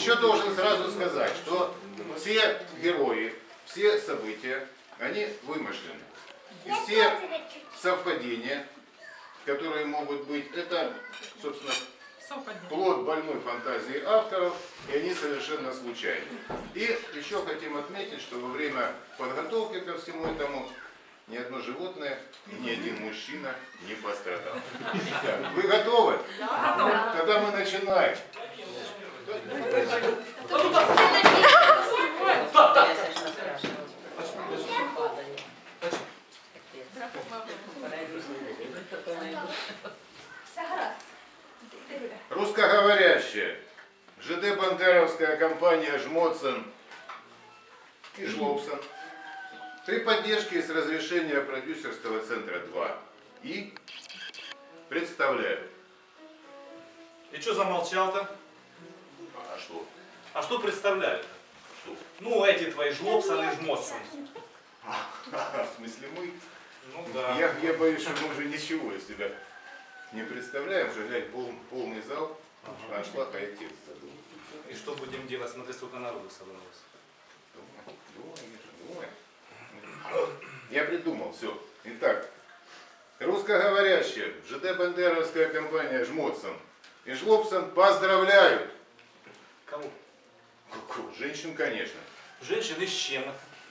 еще должен сразу сказать, что все герои, все события, они вымышлены. И все совпадения, которые могут быть, это, собственно, плод больной фантазии авторов, и они совершенно случайны. И еще хотим отметить, что во время подготовки ко всему этому ни одно животное и ни один мужчина не пострадал. Вы готовы? Да. Тогда мы начинаем. Русскоговорящая ЖД Бандеровская компания Жмоцен и Жлобсон при поддержке и с разрешения продюсерского центра 2 и представляю. И что замолчал-то? А что? А что представляют? Что? Ну, эти твои жлобсаны и жмотсаны. В смысле мы? Ну да. Я, я боюсь, что мы уже ничего из себя не представляем, что глянь, пол, полный зал, Ага. аншлаг, а я текст задумал. И что будем делать? Смотри, сколько народу собралось. Думай, думай, Миша, думай. Я придумал, все. Итак, русскоговорящая ЖД Бандеровская компания Жмотсон и Жлобсон поздравляют. Кого? Ку-ку, Женщин, конечно. Женщины с чем?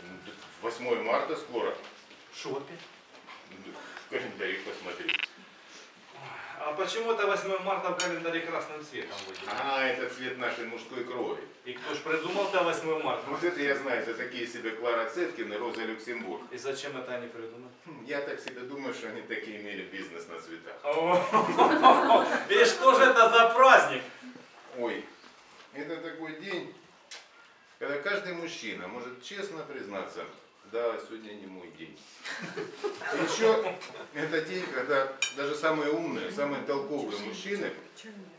Ну, так 8 марта скоро. Шо опять? Ну, В календаре посмотри. А почему это 8 марта в календаре красным цветом выделено? А, это цвет нашей мужской крови. И кто ж придумал-то 8 марта? Вот это я знаю, это такие себе Клара Цеткин и Роза Люксембург. И зачем это они придумали? Хм, Я так себе думаю, что они такие имели бизнес на цветах. И что же это за праздник? Ой, это такой день, когда каждый мужчина может честно признаться, да, сегодня не мой день. Еще это день, когда даже самые умные, самые толковые мужчины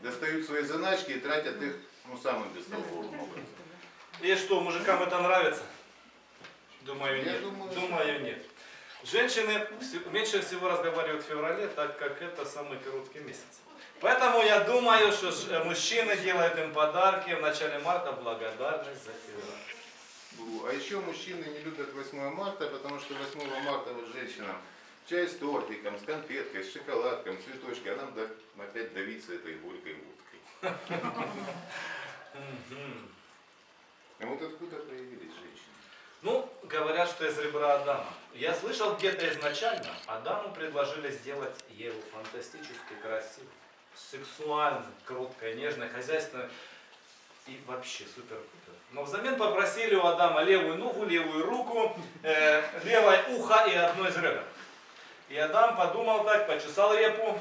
достают свои заначки и тратят их ну, самым бестолковым образом. И что, мужикам это нравится? Думаю, Я нет. думаю, Думаю, нет. Женщины меньше всего разговаривают в феврале, так как это самый короткий месяц. Поэтому я думаю, что э, мужчины делают им подарки в начале марта благодарность за февраль. А еще мужчины не любят 8 марта, потому что 8 марта вот женщинам чай с тортиком, с конфеткой, с шоколадком, цветочкой, а нам да- опять давиться этой горькой водкой. А вот откуда появились женщины? Ну, говорят, что из ребра Адама. Я слышал где-то изначально, Адаму предложили сделать Еву фантастически красивой, сексуальной, кроткой, нежной, хозяйственной и вообще супер-пупер. Но взамен попросили у Адама левую ногу, левую руку, э, левое ухо и одно из ребер. И Адам подумал так, почесал репу,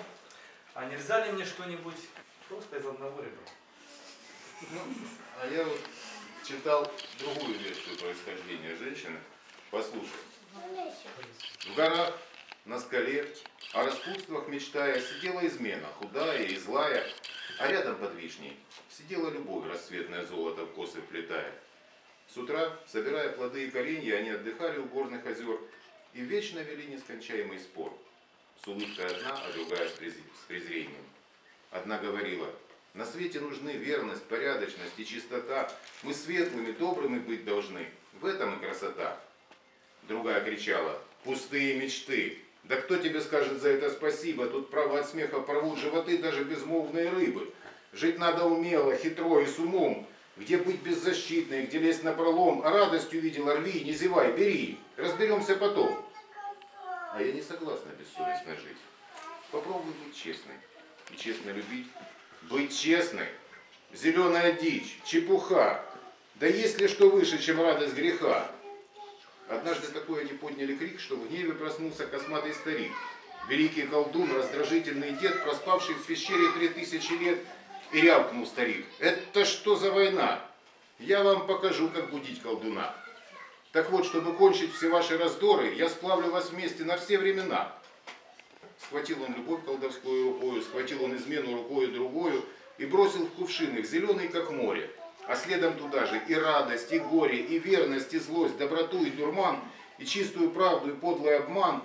а нельзя ли мне что-нибудь просто из одного ребра? Ну, а я вот читал другую версию происхождения женщины. Послушай. В горах, на скале, о распутствах мечтая, сидела измена, худая и злая, а рядом под вишней сидела любовь, расцветное золото в косы вплетая. С утра, собирая плоды и коренья, они отдыхали у горных озер и вечно вели нескончаемый спор. С улыбкой одна, а другая с през- с презрением. Одна говорила, на свете нужны верность, порядочность и чистота. Мы светлыми, добрыми быть должны. В этом и красота. Другая кричала, пустые мечты. Да кто тебе скажет за это спасибо? Тут право от смеха порвут животы даже безмолвные рыбы. Жить надо умело, хитро и с умом. Где быть беззащитной, где лезть на пролом. А радость увидела, рви, не зевай, бери. Разберемся потом. А я не согласна бессовестно жить. Попробуй быть честной. И честно любить. Быть честной. Зеленая дичь, чепуха. Да есть ли что выше, чем радость греха? Однажды такое они подняли крик, что в гневе проснулся косматый старик. Великий колдун, раздражительный дед, проспавший в пещере три тысячи лет, и рявкнул старик. Это что за война? Я вам покажу, как будить колдуна. Так вот, чтобы кончить все ваши раздоры, я сплавлю вас вместе на все времена. Схватил он любовь колдовскую рукою, схватил он измену рукою другую и бросил в кувшин их, зеленый как море. А следом туда же и радость, и горе, и верность, и злость, доброту и дурман, и чистую правду, и подлый обман.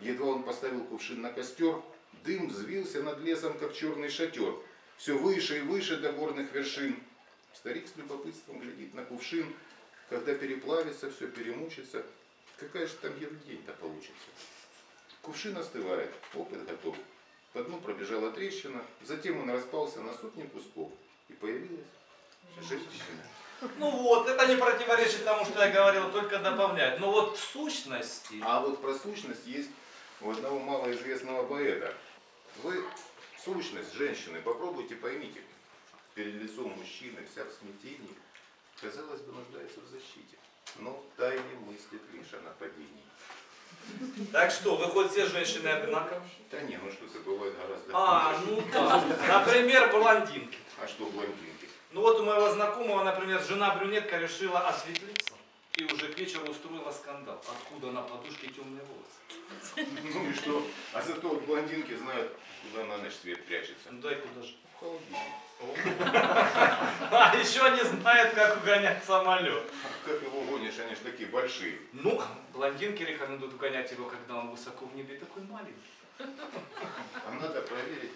Едва он поставил кувшин на костер, дым взвился над лесом, как черный шатер, все выше и выше до горных вершин. Старик с любопытством глядит на кувшин, когда переплавится все, перемучится. Какая же там ерунень-то получится? Кувшин остывает, опыт готов. По дну пробежала трещина, затем он распался на сотни кусков, и появилась. Ну вот, это не противоречит тому, что я говорил, только добавлять. Но вот в сущности... А вот про сущность есть у одного малоизвестного поэта. Вы сущность женщины попробуйте поймите. Перед лицом мужчины вся в смятении, казалось бы, нуждается в защите. Но тайне мыслит лишь о нападении. Так что, выходят все женщины одинаковые? Да не, ну что ты, бывает гораздо А, хуже. ну да. Например, блондинки. А что блондинки? Ну вот у моего знакомого, например, жена брюнетка решила осветлиться. И уже к вечеру устроила скандал. Откуда на подушке темные волосы? Ну и что? А зато блондинки знают, куда на ночь свет прячется. Ну дай куда же. В холодильник. А еще не знает, как угонять самолет. А как его гонишь, они ж такие большие. Ну, блондинки рекомендуют угонять его, когда он высоко в небе такой маленький. А надо проверить,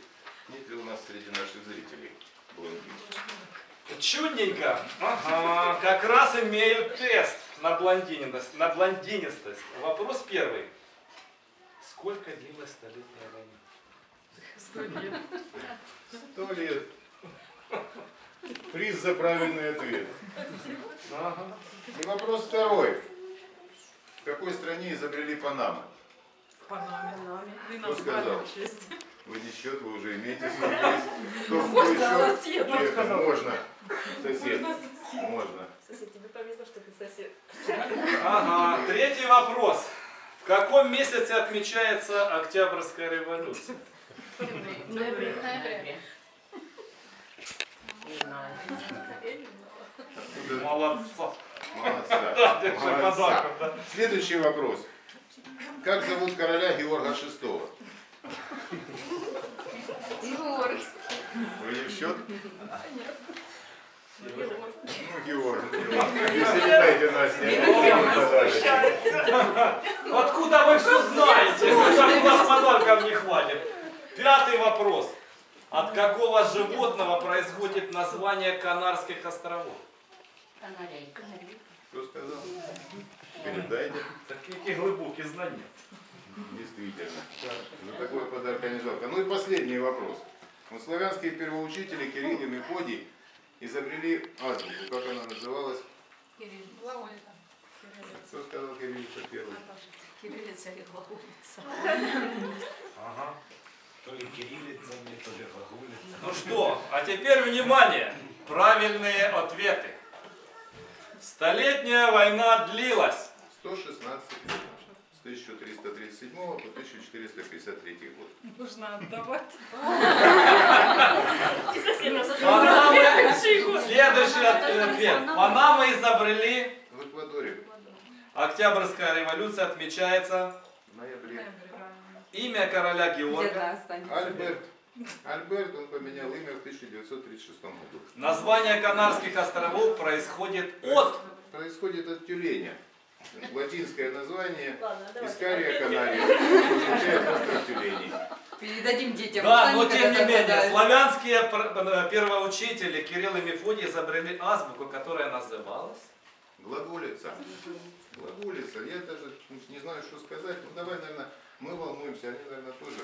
нет ли у нас среди наших зрителей блондинок. Чудненько. Ага, как раз имею тест на блондинистость. На блондинистость. Вопрос первый. Сколько длилась столетняя война? Сто лет. Приз за правильный ответ. Ага. И вопрос второй. В какой стране изобрели Панамы? Панаме. Вы Кто сказал? Вы не счет, вы уже имеете свой Можно сосед. Можно. Сосед. Можно сосед. Можно. Сосед, тебе повезло, что ты сосед. Ага. Третий вопрос. В каком месяце отмечается Октябрьская революция? Ноябре. Откуда- Молодца. Молодца. Молодца. да. Следующий вопрос. Как зовут короля Георга VI? Вы не в счет? Ну, Георг. Если не дайте Настя. Откуда вы все знаете? У вас подарков не хватит. Пятый вопрос. От какого животного происходит название Канарских островов? Кто сказал? Передайте. Такие глубокие знания. Действительно. За такой подарок не жалко. Ну и последний вопрос. Вот славянские первоучители Кирилл и Мефодий изобрели азбуку. Как она называлась? Кто сказал Кириллица первый? Кириллица или глаголица? Ага. То ли кириллица, то ли глаголица. Ну что, а теперь внимание! Правильные ответы. Столетняя война длилась 116 лет. С 1337 по 1453 год. Нужно отдавать. Панамы, следующий ответ. Панамы изобрели, В Эквадоре Октябрьская революция отмечается, в ноябре. имя короля Георга, Альберт. Альберт, он поменял имя в 1936 году. название Канарских островов происходит от Происходит от тюленя. Латинское название. Искария канария означает остров тюленей. Передадим детям. Да, но тем не менее, гадали. славянские э, первоучители Кирилл и Мефодий изобрели азбуку, которая называлась Глаголица. Глаголица. Я даже не знаю, что сказать. Ну давай, наверное, мы волнуемся, они, наверное, тоже,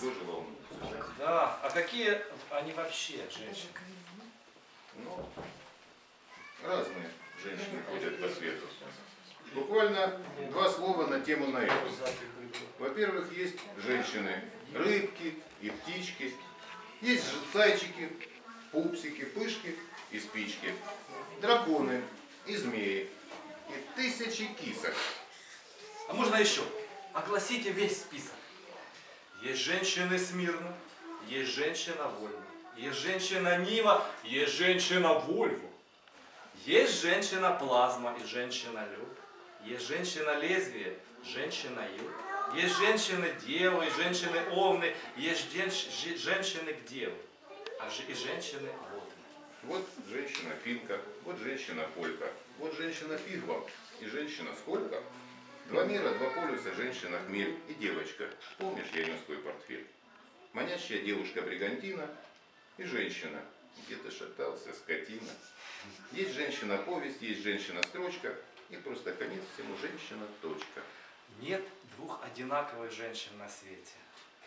тоже волнуются. Да, а какие они вообще женщины? Ну, разные женщины ходят по свету. Буквально два слова на тему на эту. Во-первых, есть женщины, рыбки и птички. Есть зайчики, пупсики, пышки и спички. Драконы и змеи. И тысячи кисок. А можно еще? Огласите весь список. Есть женщины Смирно, есть женщина Вольна, есть женщина Нива, есть женщина Вольво, есть женщина Плазма и женщина Лед, есть женщина Лезвие, женщина Юг, есть женщины Девы, женщины Овны, есть женщ- жи- женщины Девы, а и женщины. Вот женщина финка, вот женщина полька, вот женщина фигва и женщина сколько? Два мира, два полюса, женщина хмель и девочка. Помнишь, я нес твой портфель? Манящая девушка бригантина и женщина, где-то шатался, скотина. Есть женщина-повесть, есть женщина-строчка, и просто конец всему женщина-точка. Нет двух одинаковых женщин на свете.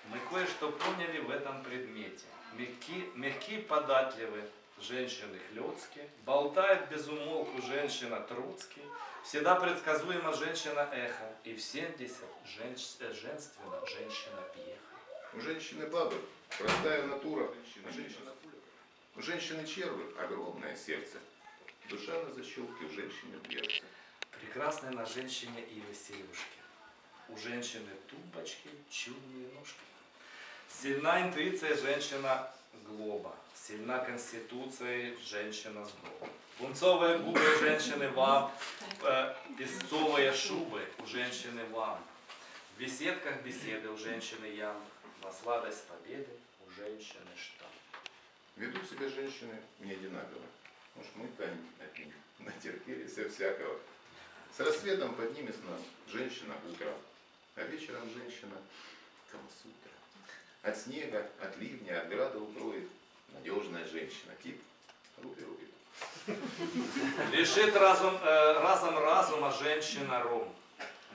Мы кое-что поняли в этом предмете. Мягки, мягкие, податливые женщины хлёцкие, болтает без умолку женщина Труцкий, всегда предсказуема женщина эхо, и в 70 женщ- э, женственно женщина пьеха. У женщины бабы простая натура, женщина, женщина У женщины червы огромное сердце. Душа на защелке у женщины дверца. Прекрасная на женщине ивы сережки. У женщины тумбочки чудные ножки. Сильна интуиция женщина глоба. Сильна конституция женщина сдоба. Пунцовые губы женщины вам, э, песцовые шубы у женщины вам. В беседках беседы у женщины ям. На сладость победы у женщины штамп. Ведут себя женщины не одинаково. Может, мы от них натерпелись всякого. С рассветом поднимет нас женщина утро, а вечером женщина камасутра. От снега, от ливня, от града укроет надежная женщина. Тип руки рубит. Лишит разум, э, разом разума женщина ром.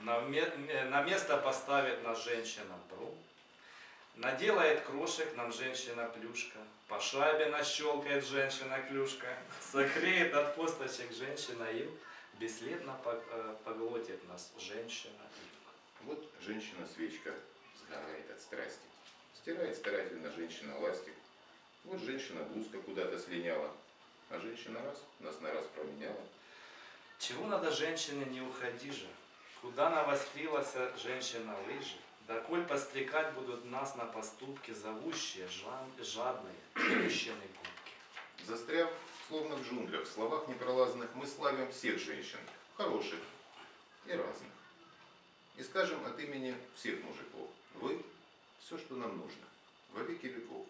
На, э, на место поставит нас женщина бром. Наделает крошек нам женщина плюшка. По шайбе нащелкает женщина клюшка. Согреет от косточек женщина ил. Бесследно по- э, поглотит нас женщина. Вот женщина-свечка сгорает от страсти. Стирает старательно женщина ластик. Вот женщина-блузка куда-то слиняла. А женщина раз нас на раз променяла. Чего надо женщине, не уходи же. Куда навострилась женщина лыжи? Да коль пострекать будут нас на поступки, зовущие, жан- жадные, женщины губки. Застряв, словно в джунглях, в словах непролазных, мы славим всех женщин, хороших и разных. И скажем от имени всех мужиков, вы – все, что нам нужно, во веки веков.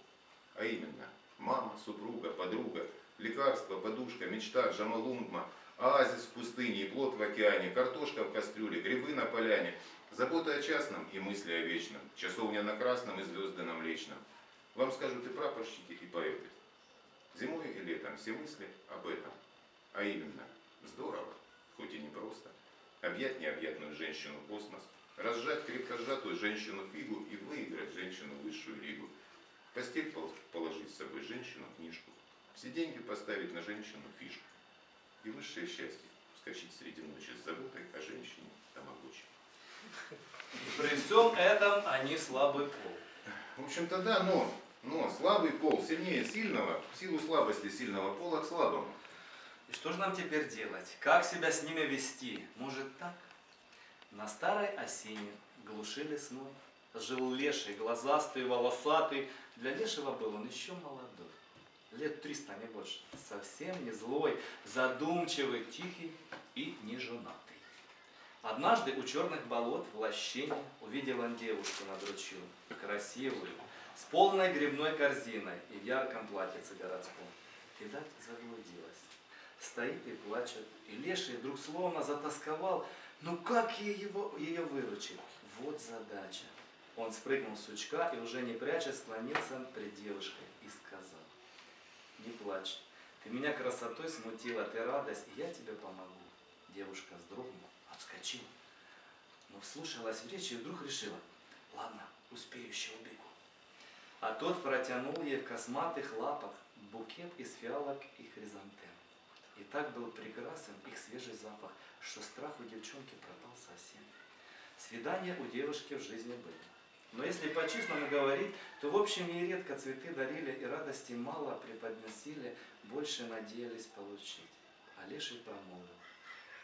А именно, мама, супруга, подруга, лекарство, подушка, мечта, джамалунгма, оазис в пустыне и плод в океане, картошка в кастрюле, грибы на поляне, забота о частном и мысли о вечном, часовня на красном и звезды на млечном. Вам скажут и прапорщики, и поэты. Зимой и летом все мысли об этом. А именно, здорово, хоть и непросто, объять необъятную женщину космос, разжать крепко сжатую женщину фигу и выиграть женщину высшую лигу. В постель пол- положить с собой женщину книжку, все деньги поставить на женщину фишку. И высшее счастье вскочить среди ночи с заботой о женщине тамагочи. При всем этом они слабый пол. В общем-то да, но, но слабый пол сильнее сильного, в силу слабости сильного пола к слабому. И что же нам теперь делать? Как себя с ними вести? Может так? На старой осине, глуши лесной, жил леший, глазастый, волосатый. Для лешего был он еще молодой. Лет триста, не больше. Совсем не злой, задумчивый, тихий и не женатый. Однажды у черных болот в лощине увидел он девушку над ручью, красивую, с полной грибной корзиной и в ярком платьице городском. Видать, заблудилась. Стоит и плачет, и леший вдруг словно затасковал. Ну как ей его, ее выручить? Вот задача. Он спрыгнул с сучка и уже не пряча склонился пред девушкой и сказал. Не плачь, ты меня красотой смутила, ты радость, и я тебе помогу. Девушка вздрогнула, отскочила, но вслушалась в речь и вдруг решила, ладно, успею еще убегу. А тот протянул ей в косматых лапах букет из фиалок и хризантем. И так был прекрасен их свежий запах, что страх у девчонки пропал совсем. Свидания у девушки в жизни были. Но если по-честному говорить, то в общем ей редко цветы дарили и радости мало преподносили, больше надеялись получить. А Леший промолвил.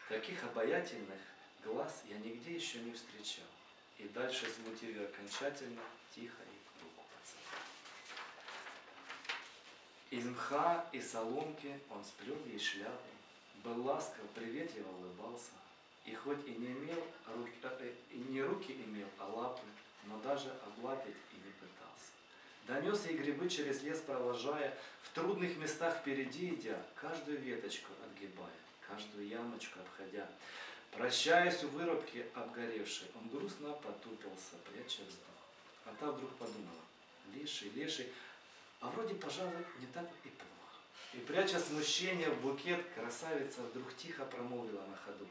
Таких обаятельных глаз я нигде еще не встречал. И дальше смутив ее окончательно, тихо и руку поцеловал. Из мха и соломки он сплел ей шляпу, был ласков, приветливо улыбался, и хоть и не имел руки, э, и не руки имел, а лапы, но даже огладить и не пытался. Донес ей грибы через лес провожая, в трудных местах впереди идя, каждую веточку отгибая, каждую ямочку обходя. Прощаясь у вырубки обгоревшей, он грустно потупился, пряча вздох. А та вдруг подумала, леший, леший, а вроде, пожалуй, не так и плохо. И пряча смущение в букет, красавица вдруг тихо промолвила на ходу.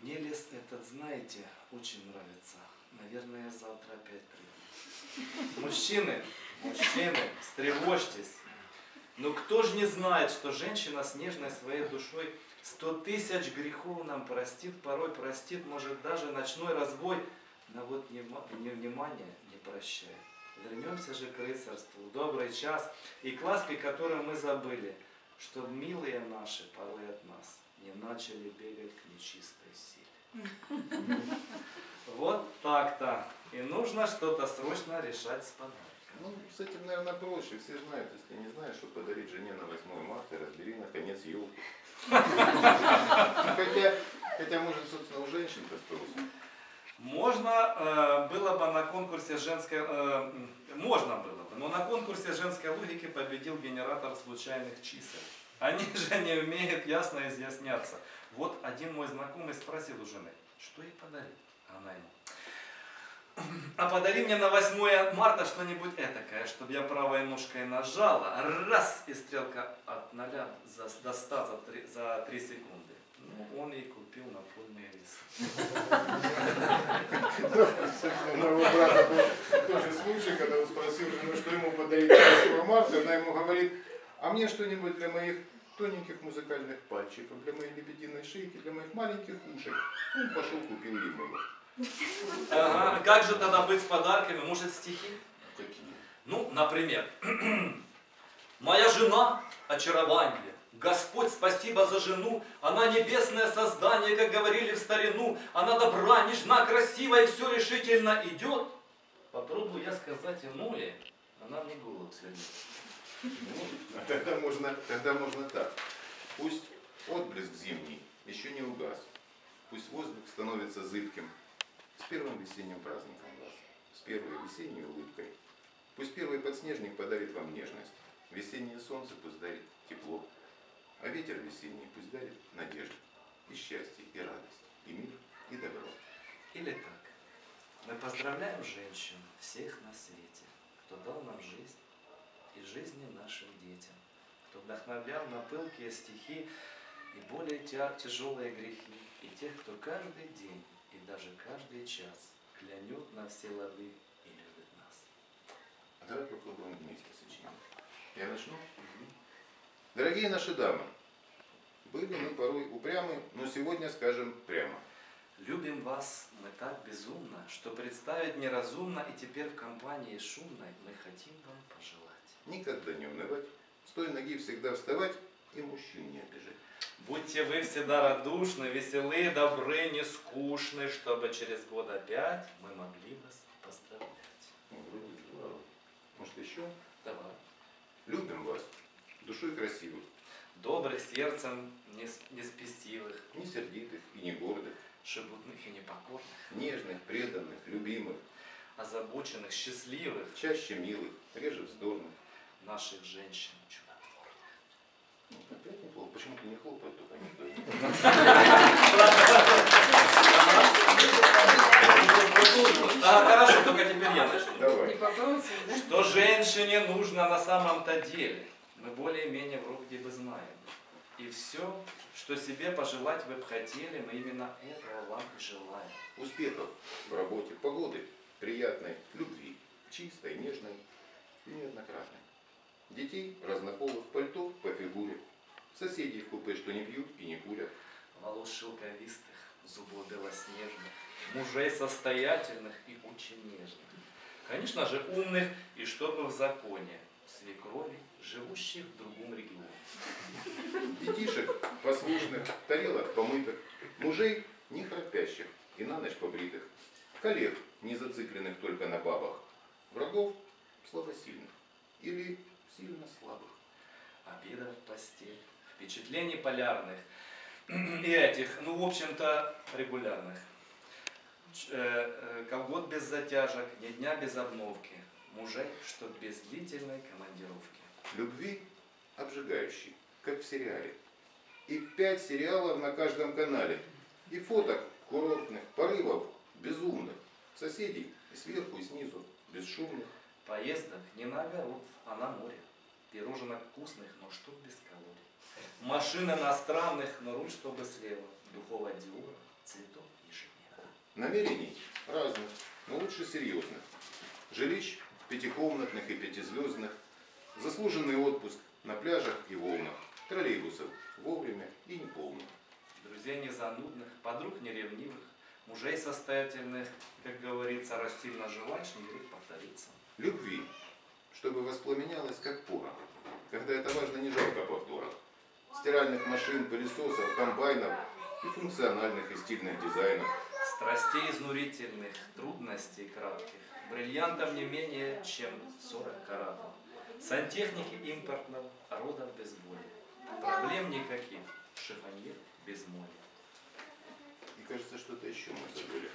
Мне лес этот, знаете, очень нравится. Наверное, я завтра опять приду. Мужчины, мужчины, встревожьтесь. Но кто же не знает, что женщина с нежной своей душой сто тысяч грехов нам простит, порой простит, может даже ночной разбой, но вот невнимание не прощает. Вернемся же к рыцарству, добрый час и к ласке, которую мы забыли, чтоб милые наши порой от нас не начали бегать к нечистой силе. Вот так-то. И нужно что-то срочно решать с подарком. Ну, с этим, наверное, проще. Все знают, если не знаешь, что подарить жене на 8 марта, разбери, наконец, елку. Хотя, хотя, может, собственно, у женщин-то спросим. Можно э, было бы на конкурсе женской... э, можно было бы, но на конкурсе женской логики победил генератор случайных чисел. Они же не умеют ясно изъясняться. Вот один мой знакомый спросил у жены, что ей подарить? Она ему, а подари мне на 8 марта что-нибудь этакое, чтобы я правой ножкой нажала, раз, и стрелка от 0 за, до 100 за 3, за 3 секунды. Ну, он ей купил напольные весы. У моего брата был тоже случай, когда он спросил жену, что ему подарить на 8 марта. Она ему говорит, а мне что-нибудь для моих тоненьких музыкальных пальчиков, для моей лебединой шейки, для моих маленьких ушек. Он пошел, купил его. Ага, как же тогда быть с подарками? Может, стихи? Какие? Ну, например, «Моя жена – очарование, Господь, спасибо за жену, она небесное создание, как говорили в старину, она добра, нежна, красива и все решительно идет». Попробую я сказать иное, она мне голод сведет. Ну, а тогда можно, тогда можно так. Пусть отблеск зимний еще не угас. Пусть воздух становится зыбким. С первым весенним праздником вас. С первой весенней улыбкой. Пусть первый подснежник подарит вам нежность. Весеннее солнце пусть дарит тепло. А ветер весенний пусть дарит надежду. И счастье, и радость, и мир, и добро. Или так. Мы поздравляем женщин всех на свете, кто дал нам жизнь и жизни нашим детям, кто вдохновлял на пылкие стихи и более тя- тяжелые грехи, и тех, кто каждый день и даже каждый час клянет на все лады и любит нас. А давай попробуем вместе сочинить. Я начну? Дорогие наши дамы, были мы порой упрямы, но сегодня скажем прямо. Любим вас мы так безумно, что представить неразумно, и теперь в компании шумной мы хотим вам пожелать. Никогда не унывать, с той ноги всегда вставать и мужчин не обижать. Будьте вы всегда радушны, веселы, добры, не скучны, чтобы через год опять мы могли вас поздравлять. Ну. Может еще? Давай. Любим вас, душой красивых, Добрых сердцем, не, с- не не сердитых и не гордых, шебутных и непокорных, нежных, преданных, любимых, озабоченных, счастливых, чаще милых, реже вздорных. наших женщин чудотворных. Ну, опять неплохо. Почему-то не хлопают только никто. А, хорошо, только теперь я начну. Давай. Что женщине нужно на самом-то деле, мы более-менее вроде бы знаем. И все, что себе пожелать вы бы хотели, мы именно этого вам и желаем. Успехов в работе, погоды, приятной, любви, чистой, нежной неоднократной. Детей разнополых, пальто по фигуре, соседей в купе, что не пьют и не курят. Волос шелковистых, зубов белоснежных, мужей состоятельных и очень нежных. Конечно же, умных и чтобы в законе, свекрови, живущих в другом регионе. Детишек послушных, тарелок помытых, мужей не храпящих и на ночь побритых, коллег, не зацикленных только на бабах, врагов слабосильных или сильно слабых. обедов в постель, впечатлений полярных и этих, ну, в общем-то, регулярных. Э, э, Колгот без затяжек, ни дня без обновки, мужей, что без длительной командировки. Любви обжигающей, как в сериале. И пять сериалов на каждом канале. И фоток курортных, порывов безумных, соседей и сверху, и снизу, бесшумных. Поездок не на огород, а на море. Пироженок вкусных, но чтоб без калорий. Машин иностранных, но руль чтобы слева. Духовая диора, цветов и Женева. Намерений разных, но лучше серьезных. Жилищ пятикомнатных и пятизвездных. Заслуженный отпуск на пляжах и волнах. Троллейбусов вовремя и неполно. Друзей не занудных, подруг не ревнивых, мужей состоятельных, как говорится, растильно жвачь, не грех повториться. Любви, чтобы воспламенялась как порох. Когда это важно, не жалко повторов. Стиральных машин, пылесосов, комбайнов и функциональных и стильных дизайнов. Страстей изнурительных, трудностей кратких, бриллиантов не менее, чем 40 каратов. Сантехники импортного, родов без боли. Проблем никаких, шифоньер без моли. И кажется, что-то еще мы забыли.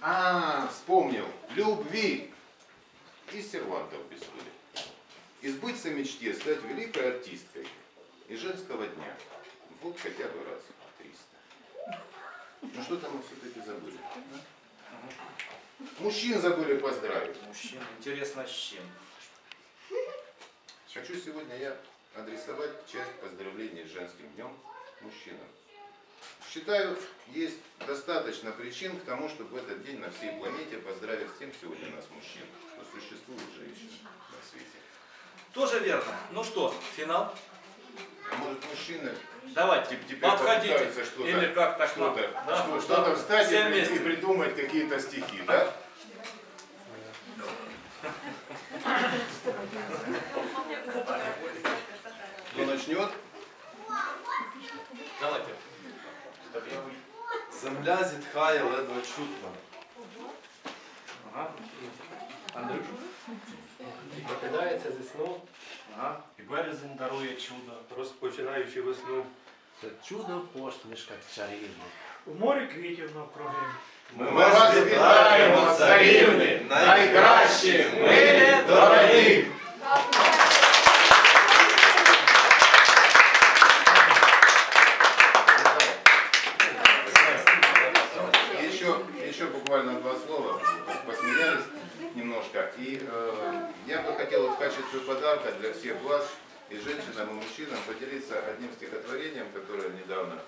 А, вспомнил. Любви. И сервантов без пыли. Избыться мечте, стать великой артисткой. И женского дня. Вот хотя бы раз в 300. Ну что там мы все-таки забыли? а? Мужчин забыли поздравить. Мужчин, интересно с чем? Хочу сегодня я адресовать часть поздравлений с женским днем мужчинам. Считаю, есть достаточно причин к тому, чтобы в этот день на всей планете поздравить всем сегодня нас мужчин, что существуют женщины на свете. Тоже верно. Ну что, финал? А может мужчины Давайте, Теп- теперь подходите. попытаются что-то- Или как так что-то, надо, да? что- что-то встать Все и, при- вместе. и придумать какие-то стихи, да? Кто начнет? Давайте. Земля зітхає ледве чутно. Ага. Андрюш. І прокидається зі сну, Ага. І березень дарує чудо. Розпочинаючи весну. це чудо посмішка чарівна. У морі квітів навкруги. Ми вас вітаємо, царівни, найкращі, милі, дорогі! Еще, буквально два слова, посмеялись немножко. И э, я бы хотел в качестве подарка для всех вас, и женщинам, и мужчинам, поделиться одним стихотворением, которое недавно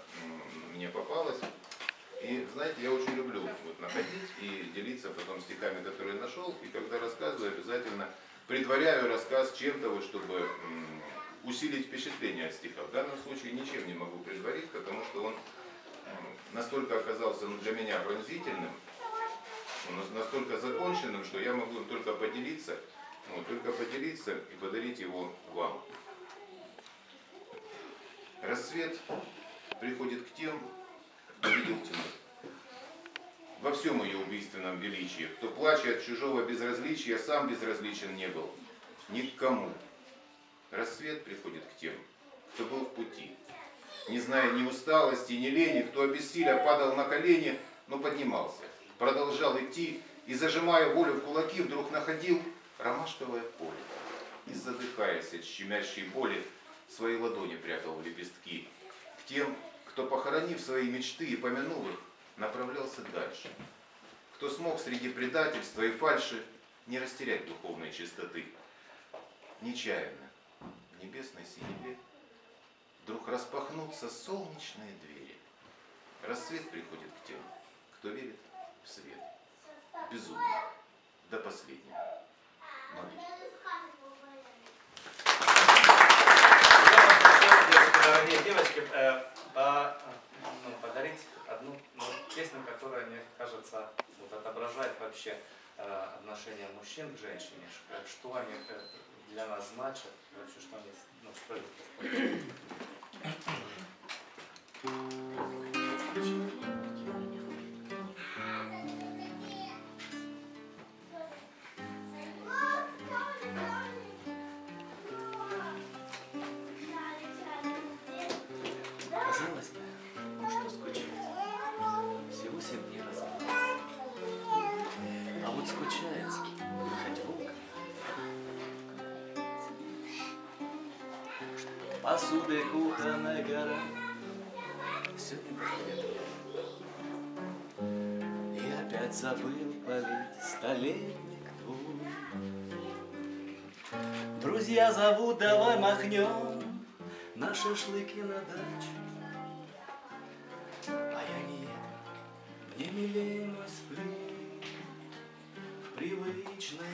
мне попалось. И знаете, я очень люблю вот, находить и делиться потом стихами, которые нашел. И когда рассказываю, обязательно предваряю рассказ чем-то, вот, чтобы м, усилить впечатление от стиха. В данном случае ничем не могу предварить, потому что он настолько оказался ну, для меня пронзительным, ну, нас- настолько законченным, что я могу им только поделиться, вот, только поделиться и подарить его вам. Рассвет приходит к тем, кто видел тьму. Во всем ее убийственном величии, кто, плача от чужого безразличия, сам безразличен не был. Ни к кому. Рассвет приходит к тем, кто был в пути, не зная ни усталости, ни лени, кто обессиля падал на колени, но поднимался, продолжал идти и, зажимая волю в кулаки, вдруг находил ромашковое поле. И, задыхаясь от щемящей боли, свои ладони прятал в лепестки. К тем, кто, похоронив свои мечты и помянув их, направлялся дальше. Кто смог среди предательства и фальши не растерять духовной чистоты. Нечаянно в небесной синеве вдруг распахнутся солнечные двери. Рассвет приходит к тем, кто верит в свет. Безумно. До последнего. Дорогие девочки, э, ну, подарить одну ну, песню, которая, мне кажется, вот отображает вообще э, отношение мужчин к женщине, что они э, для нас значат, вообще, что они ну, стоят. Посуды кухонная гора Все не. И опять забыл полить столетник твой Друзья зовут, давай махнем на шашлыки на дачу. А я не еду, мне милей мой сплит в привычной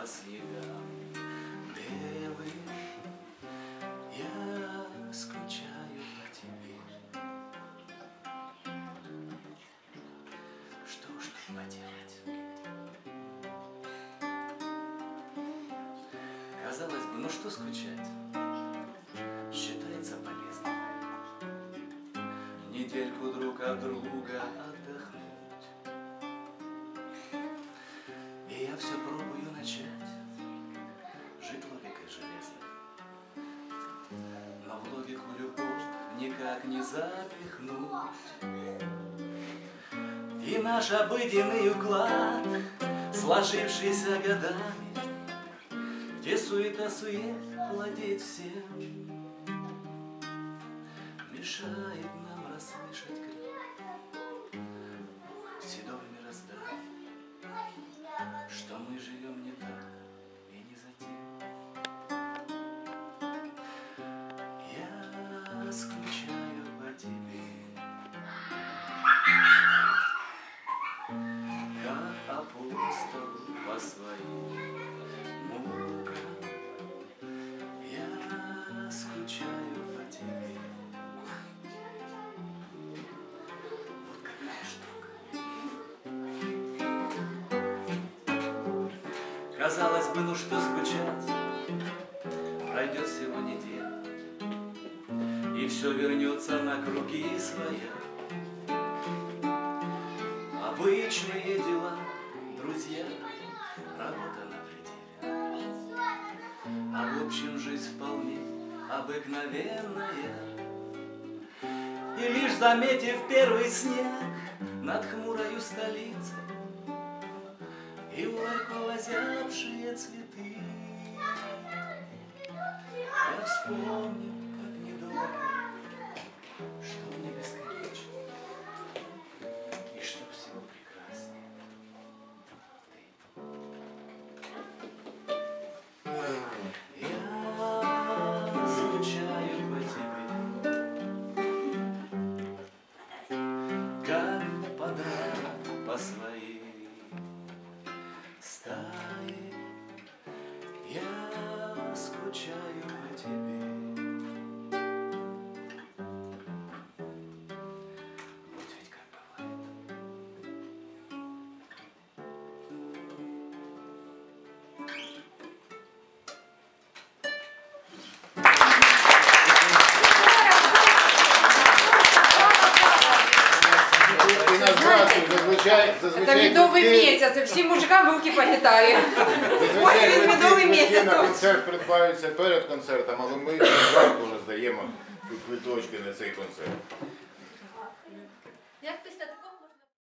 по снегам белым. Я скучаю по тебе. Что ж тут поделать? Казалось бы, ну что скучать? Считается полезным. Недельку друг от друга Я все пробую начать жить логикой железной. Но в логику любовь никак не запихнуть. И наш обыденный уклад, сложившийся годами, Где суета-сует владеет всем, Мешает Казалось бы, ну что скучать, пройдет всего неделя, и все вернется на круги своя. Обычные дела, друзья, работа на пределе. А в общем жизнь вполне обыкновенная. И лишь заметив первый снег над хмурою столицей И горько озябшие цветы, Я вспомню, Это зазвичай медовый квитки- месяц, и всем мужикам руки по гитаре. зазвичай Ось він медовий місяць. на концерт придбаються перед концертом, але ми зранку роздаємо квиточки на цей концерт.